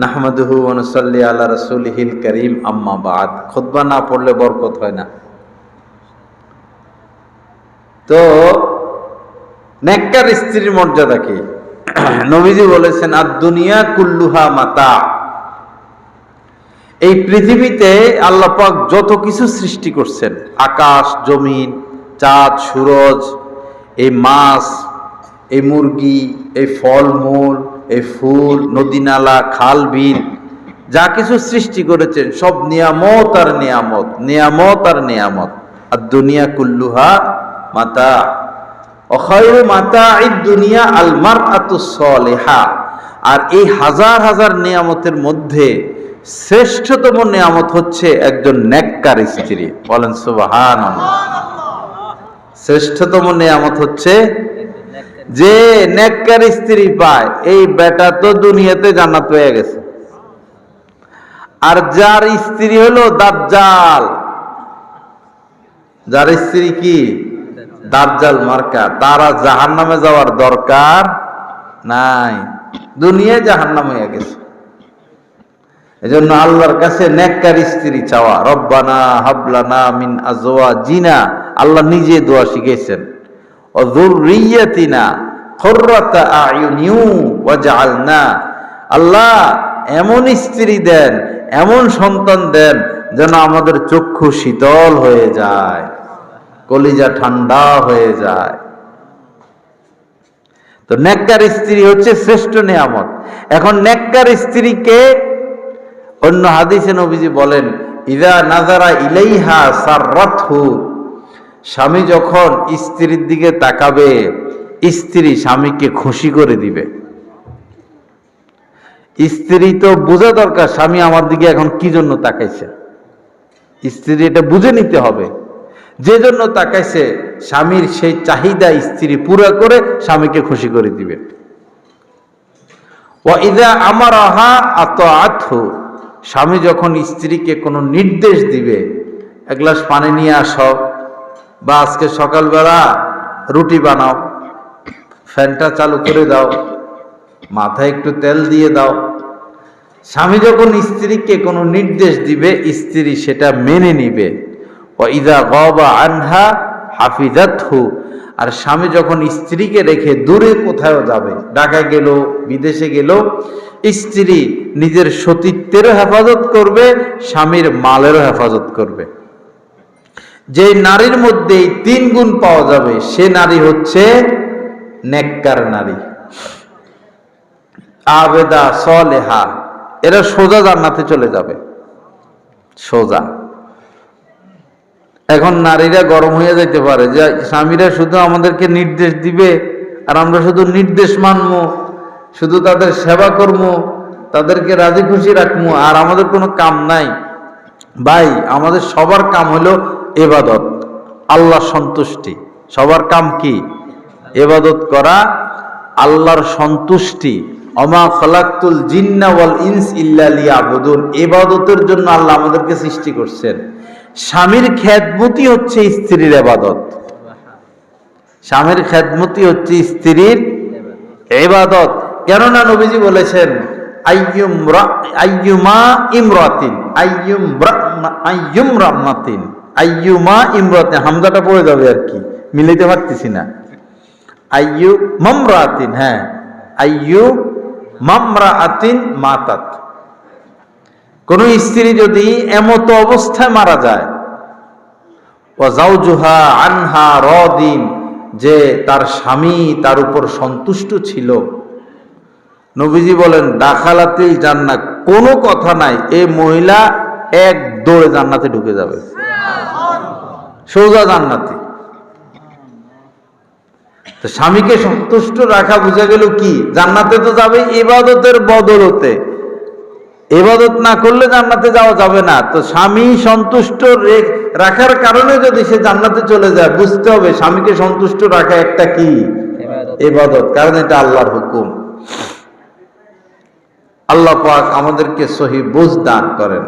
নাহমাদুহু অনুসল্লি আল্লাহ রসুলহিল করিম, আম্মা বাদ। খুতবা না পড়লে বরকত হয় না। তো, নেককার স্ত্রীর মর্যাদা কি? নবীজি বলেছেন আর দুনিয়া কুল্লুহা মাতা। এই পৃথিবীতে আল্লাহ পাক যত কিছু সৃষ্টি করছেন, আকাশ, জমিন, চাঁদ, সূরজ, এই মাছ, এই মুরগি, এই ফলমূল এই ফুল, নদী নালা, খাল, বিল, যা কিছু সৃষ্টি করেছেন, সব নিয়ামত আর নিয়ামত নিয়ামত আর নিয়ামত। আর দুনিয়া কুল্লুহা মাতা অখয়ু মাতা এই দুনিয়া আলমার আতুসলেহা আর এই হাজার হাজার নিয়ামতের মধ্যে শ্রেষ্ঠতম নিয়ামত হচ্ছে একজন নেককার স্ত্রী। বলেন সুবাহান শ্রেষ্ঠতম নিয়ামত হচ্ছে যে নেককার স্ত্রী পায়, এই বেটা তো দুনিয়াতে জান্নাত হয়ে গেছে। আর যার স্ত্রী হলো দাজ্জাল, যার স্ত্রী কি? দাজ্জাল মার্কা। তারা জাহান নামে যাওয়ার দরকার নাই। দুনিয়ায় জাহান নাম হয়ে গেছে। এজন্য আল্লাহর কাছে নেককার স্ত্রী চাওয়া। রব্বানা হাবলানা মিন আজওয়া জিনা আল্লাহ নিজে দোয়া শিখেছেন আল্লাহ এমন স্ত্রী দেন, এমন সন্তান দেন যেন আমাদের চক্ষু শীতল হয়ে যায়, কলিজা ঠান্ডা হয়ে যায়। তো নেককার স্ত্রী হচ্ছে শ্রেষ্ঠ নিয়ামত। এখন নেককার স্ত্রীকে অন্য হাদিসে নবীজি বলেন, ইদা নাজারা ইলাইহা সাররাতহু। স্বামী যখন স্ত্রীর দিকে তাকাবে, স্ত্রী স্বামীকে খুশি করে দিবে। স্ত্রী তো বোঝা দরকার স্বামী আমার দিকে এখন কি জন্য তাকাইছে। স্ত্রী এটা বুঝে নিতে হবে। যে জন্য তাকাইছে, স্বামীর সেই চাহিদা স্ত্রী পুরো করে স্বামীকে খুশি করে দিবে। ও আমার আহা আত আথু স্বামী যখন স্ত্রীকে কোনো নির্দেশ দিবে, এক গ্লাস পানি নিয়ে আসো। বা আজকে সকালবেলা রুটি বানাও, ফ্যানটা চালু করে দাও, মাথায় একটু তেল দিয়ে দাও। স্বামী যখন স্ত্রীকে কোনো নির্দেশ দিবে, স্ত্রী সেটা মেনে নিবে। ও ইদা গবা আনহা হাফিজাতহু। আর স্বামী যখন স্ত্রীকে রেখে দূরে কোথাও যাবে ঢাকা গেল, বিদেশে গেল, স্ত্রী নিজের সতীত্বেরও হেফাজত করবে, স্বামীর মালেরও হেফাজত করবে। যে নারীর মধ্যে এই তিন গুণ পাওয়া যাবে, সে নারী হচ্ছে নেককার নারী। আবেদা সলেহা, এরা সোজা জান্নাতে চলে যাবে। সোজা। এখন নারীরা গরম হয়ে যেতে পারে, যে স্বামীরা শুধু আমাদেরকে নির্দেশ দিবে, আর আমরা শুধু নির্দেশ মানবো, শুধু তাদের সেবা করব, তাদেরকে রাজি খুশি রাখব, আর আমাদের কোনো কাম নাই। ভাই, আমাদের সবার কাম হলো এবাদত আল্লাহ সন্তুষ্টি। সবার কাম কি? এবাদত করা, আল্লাহর সন্তুষ্টি। অমা খলাক্তুল জিন্না ওয়াল ইনস ইল্লা এবাদতের জন্য আল্লাহ আমাদেরকে সৃষ্টি করছেন। স্বামীর খ্যাতমতি হচ্ছে স্ত্রীর এবাদত স্বামীর খ্যাতমতি হচ্ছে স্ত্রীর এবাদত কেননা নবীজি বলেছেন, আইয়ুম আইয়ুমা ইমরাতিন, আইয়ুম আইয়ুম রাম্মাতিন। আইয়ুমা ইমরাতে হামজাটা পড়ে যাবে আর কি, মিলাইতে পারতেছি না। আইয়ু মামরাতিন হ্যাঁ। আইয়ু মামরাতিন মাতাত। কোন স্ত্রী যদি এমত অবস্থায় মারা যায় আনহা রদিন, যে তার স্বামী তার উপর সন্তুষ্ট ছিল। নবীজি বলেন, দাখালাতিল জান্নাত। কোনো কথা নাই এই মহিলা এক দৌড়ে জান্নাতে ঢুকে যাবে। সোজা জান্নাতে তো স্বামীকে সন্তুষ্ট রাখা বোঝা গেল কি? জান্নাতে তো যাবে ইবাদতের বদলতে। এবাদত না করলে জান্নাতে যাওয়া যাবে না। তো স্বামী সন্তুষ্ট রে- রাখার কারণে যদি সে জান্নাতে চলে যায় বুঝতে হবে স্বামীকে সন্তুষ্ট রাখা একটা কি? এবাদত কারণ এটা আল্লাহর হুকুম। আল্লাহ পাক আমাদেরকে সহি বুঝ দান করেন।